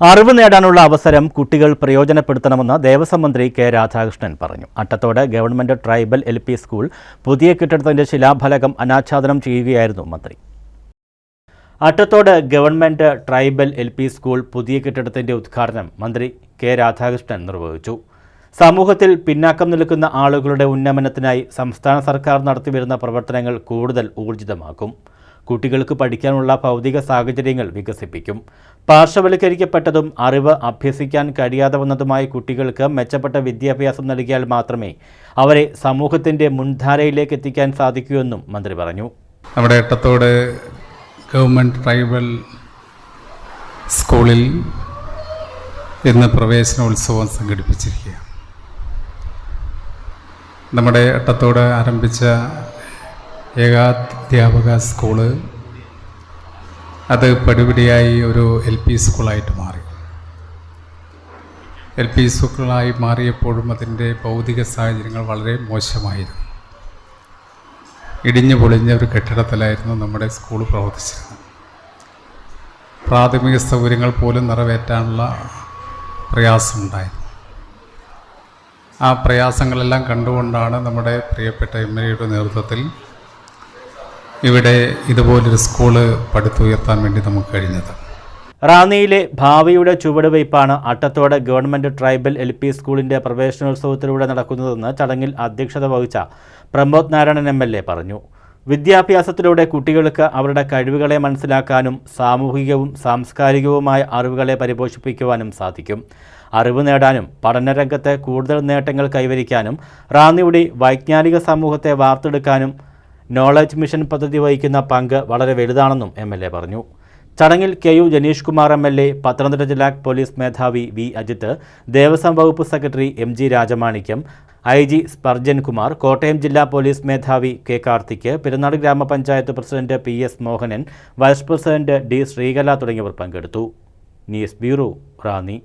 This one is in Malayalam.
അറിവ് നേടാനുള്ള അവസരം കുട്ടികൾ പ്രയോജനപ്പെടുത്തണമെന്ന് ദേവസ്വം മന്ത്രി കെ രാധാകൃഷ്ണൻ പറഞ്ഞു. Attathode government tribal L school പുതിയ കെട്ടിടത്തിന്റെ ശിലാഫലകം അനാച്ഛാദനം ചെയ്യുകയായിരുന്നു മന്ത്രി. Attathode government tribal L school പുതിയ കെട്ടിടത്തിന്റെ ഉദ്ഘാടനം മന്ത്രി കെ രാധാകൃഷ്ണൻ നിർവഹിച്ചു. സമൂഹത്തിൽ പിന്നാക്കം നിൽക്കുന്ന ആളുകളുടെ ഉന്നമനത്തിനായി സംസ്ഥാന സർക്കാർ നടത്തിവരുന്ന പ്രവർത്തനങ്ങൾ കൂടുതൽ ഊർജിതമാക്കും. കുട്ടികൾക്ക് പഠിക്കാനുള്ള ഭൗതിക സാഹചര്യങ്ങൾ വികസിപ്പിക്കും. പാർശ്വവൽക്കരിക്കപ്പെട്ടതും അറിവ് അഭ്യസിക്കാൻ കഴിയാതെ വന്നതുമായ കുട്ടികൾക്ക് മെച്ചപ്പെട്ട വിദ്യാഭ്യാസം നൽകിയാൽ മാത്രമേ അവരെ സമൂഹത്തിന്റെ മുൻധാരയിലേക്ക് എത്തിക്കാൻ സാധിക്കൂ എന്നും മന്ത്രി പറഞ്ഞു. നമ്മുടെ എട്ടത്തോട് ഗവൺമെന്റ് ട്രൈബൽ സ്കൂളിൽ ഇന്ന് പ്രവേശനോത്സവം സംഘടിപ്പിച്ചിരിക്കുകയാണ്. നമ്മുടെ എട്ടത്തോട് ആരംഭിച്ച ഏകാധ്യാപക സ്കൂൾ. അത് പടിപടിയായി ഒരു എൽ പി സ്കൂളായിട്ട് മാറി. എൽ പി സ്കൂളായി മാറിയപ്പോഴും അതിന്റെ ഭൗതിക സാഹചര്യങ്ങൾ വളരെ മോശമായിരുന്നു. ഇടിഞ്ഞു പൊളിഞ്ഞ ഒരു കെട്ടിടത്തിലായിരുന്നു നമ്മുടെ സ്കൂൾ പ്രവർത്തിച്ചിരുന്നത്. പ്രാഥമിക സൗകര്യങ്ങൾ പോലും നിറവേറ്റാനുള്ള പ്രയാസമുണ്ടായിരുന്നു. ആ പ്രയാസങ്ങളെല്ലാം കണ്ടുകൊണ്ടാണ് നമ്മുടെ പ്രിയപ്പെട്ട എം എൽ നേതൃത്വത്തിൽ ഇവിടെ ഇതുപോലൊരു സ്കൂൾ പടുത്തുയർത്താൻ വേണ്ടി നമുക്ക് കഴിഞ്ഞത്. റാന്നിയിലെ ഭാവിയുടെ ചുവടുവയ്പ്പാണ് Attathode government tribal L P സ്കൂളിന്റെ പ്രവേശനോത്സവത്തിലൂടെ നടക്കുന്നതെന്ന് ചടങ്ങിൽ അധ്യക്ഷത വഹിച്ച Pramod Narayanan M L A പറഞ്ഞു. വിദ്യാഭ്യാസത്തിലൂടെ കുട്ടികൾക്ക് അവരുടെ കഴിവുകളെ മനസ്സിലാക്കാനും സാമൂഹികവും സാംസ്കാരികവുമായ അറിവുകളെ പരിപോഷിപ്പിക്കുവാനും സാധിക്കും. അറിവ് നേടാനും പഠനരംഗത്തെ കൂടുതൽ നേട്ടങ്ങൾ കൈവരിക്കാനും റാന്നിയുടെ വൈജ്ഞാനിക സമൂഹത്തെ വാർത്തെടുക്കാനും നോളജ് മിഷൻ പദ്ധതി വഹിക്കുന്ന പങ്ക് വളരെ വലുതാണെന്നും എം എൽ എ പറഞ്ഞു. ചടങ്ങിൽ K U Janeesh Kumar M L A Pathanamthitta ജില്ലാ പോലീസ് മേധാവി വി അജിത്ത് ദേവസ്വം വകുപ്പ് secretary M G Rajamanickam I G Spurgeon Kumar Kottayam ജില്ലാ പോലീസ് മേധാവി കെ കാർത്തിക് പെരുന്നാട് ഗ്രാമപഞ്ചായത്ത് president P S Mohanan vice president D Sreekala തുടങ്ങിയവർ പങ്കെടുത്തു. News bureau Ranni.